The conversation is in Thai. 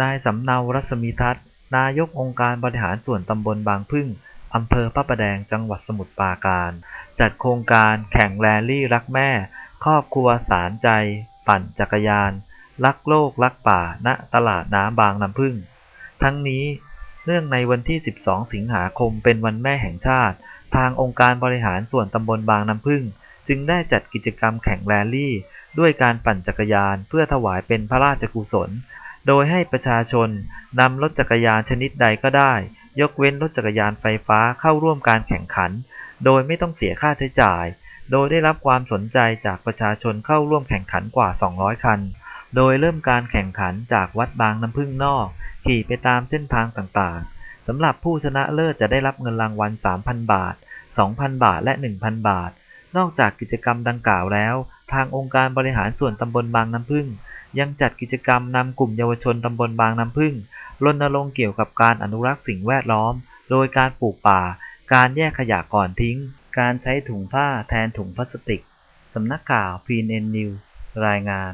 นายสำเนา รัศมีทัศน์ นายกองค์การบริหารส่วนตำบลบางพึ่งอำเภอพระประแดง จังหวัดสมุทรปราการ จัดโครงการแข่งแรลลี่รักแม่ ครอบครัวสารใจ ปั่นจักรยาน รักโลก รักป่า ณ ตลาดน้ำบางน้ำพึ่งทั้งนี้เนื่องในวันที่ 12 สิงหาคม เป็นวันแม่แห่งชาติ ทางองค์การบริหารส่วนตำบลบางน้ำพึ่ง จึงได้จัดกิจกรรมแข่งแรลลี่ ด้วยการปั่นจักรยานเพื่อถวายเป็นพระราชกุศล โดยให้ประชาชนนำรถจักรยานชนิดใดก็ได้ ยกเว้นรถจักรยานไฟฟ้าเข้าร่วมการแข่งขัน โดยไม่ต้องเสียค่าใช้จ่าย โดยได้รับความสนใจจากประชาชนเข้าร่วมแข่งขันกว่า 200 คัน โดยเริ่มการแข่งขันจากวัดบางน้ำพึ่งนอก ขี่ไปตามเส้นทางต่างๆสำหรับผู้ชนะเลิศจะได้รับเงินรางวัล 3,000 บาท 2,000 บาทและ 1,000 บาท นอกจากกิจกรรมดังกล่าวแล้ว ทางองค์การบริหารส่วนตำบลบางน้ำพึ่ง ยังจัดกิจกรรมนำกลุ่มเยาวชนตำบลบางน้ำพึ่งรณรงค์เกี่ยวกับการอนุรักษ์สิ่งแวดล้อม โดยการปลูกป่า การแยกขยะก่อนทิ้ง การใช้ถุงผ้าแทนถุงพลาสติก สำนักข่าว PNN News รายงาน